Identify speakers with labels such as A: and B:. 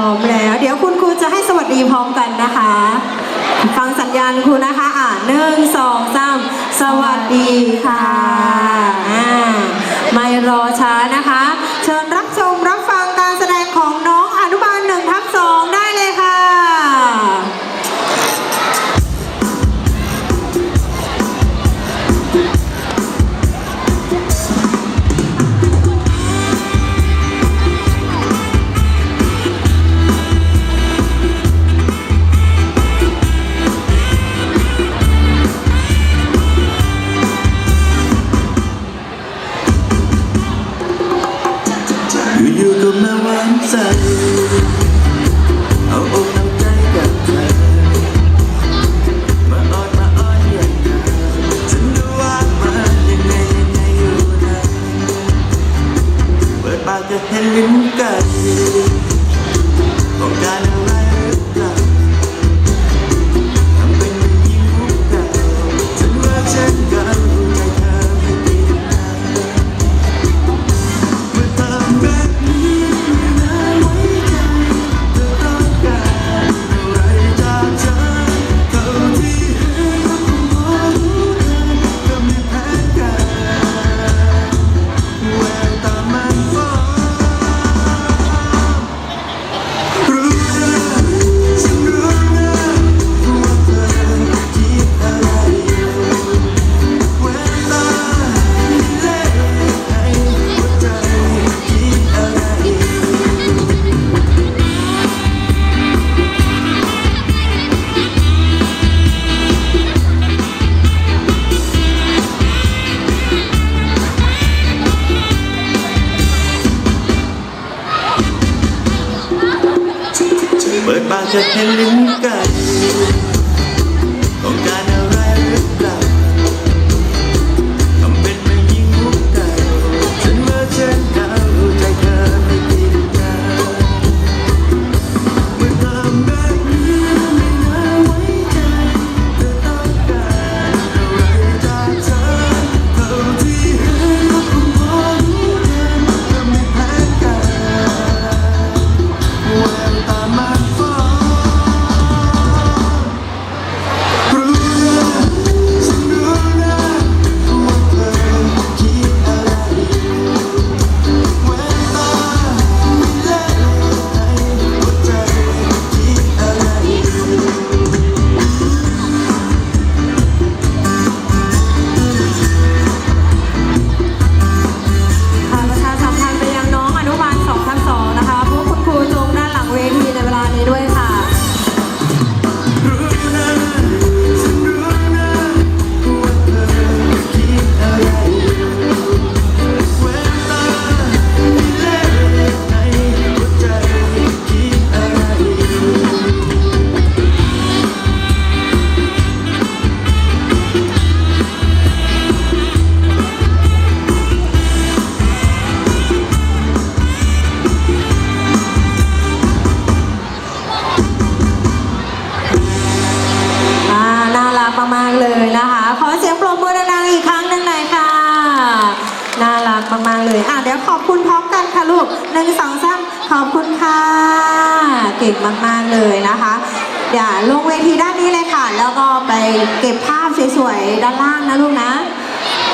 A: ร้อมแล้ว เดี๋ยวคุณครูจะให้สวัสดีพร้อมกันนะคะ ฟังสัญญาณครูนะคะ อ่านหนึ่งสองสามสวัสดีค่ะ เอาอ
B: กเอาใจกับเธอ มาอ้อนมาอ้อนอยฉันรู้ว่ามันยังไงยัอยู่นะเปิดปากก็เห็นลิ้นไก่ของการ เปิดปากจะเห็นลิ้นไก่ รั
A: มากๆเลยอะเดี๋ยวขอบคุณพร้อมกันค่ะลูกหนึ่งสองสามขอบคุณค่ะ เก่งมากๆเลยนะคะอย่าลงเวทีด้านนี้เลยค่ะ แล้วก็ไปเก็บภาพสวยๆด้านล่างนะลูกนะ